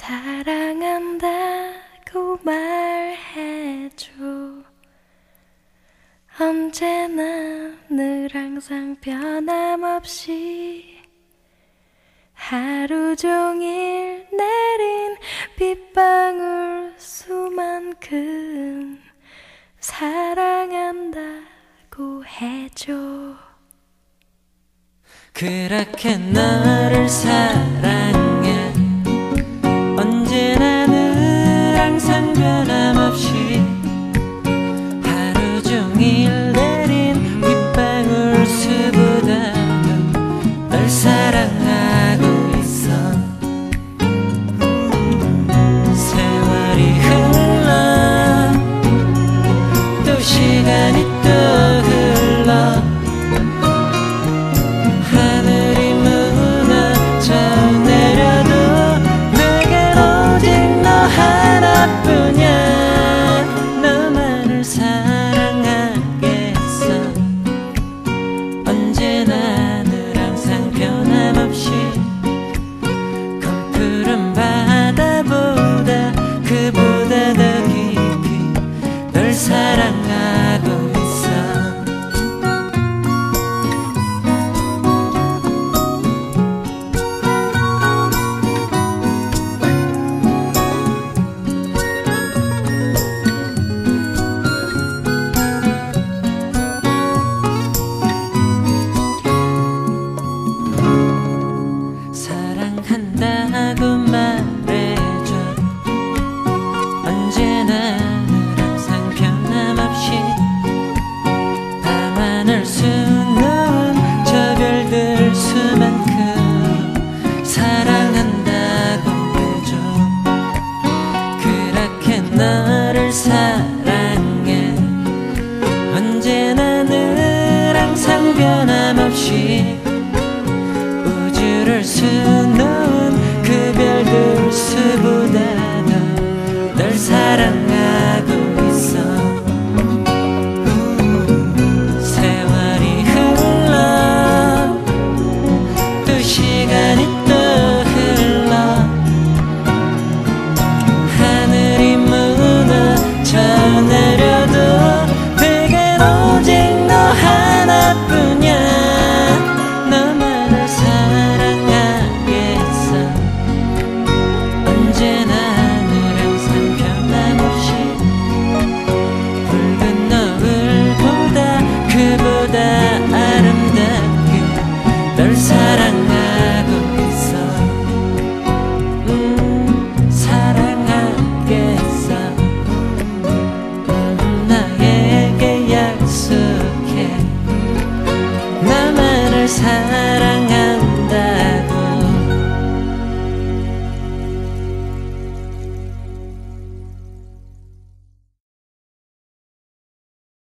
사랑한다고 말해줘. 언제나 늘 항상 변함없이 하루 종일 내린 빗방울 수만큼 사랑한다고 해줘. 그렇게 너를 사랑 항상 변함없이 하루 종일 내린 빗방울 수보다도 널 사랑하고 있어. 세월이 흘러 또 시간이 또 흘러 언제 언제나 늘 항상 변함없이 밤하늘 수놓은 저 별들 수만큼 사랑한다고 해줘. 그렇게 너를 사랑해. 언제나 늘 항상 변함없이 우주를 수놓 널사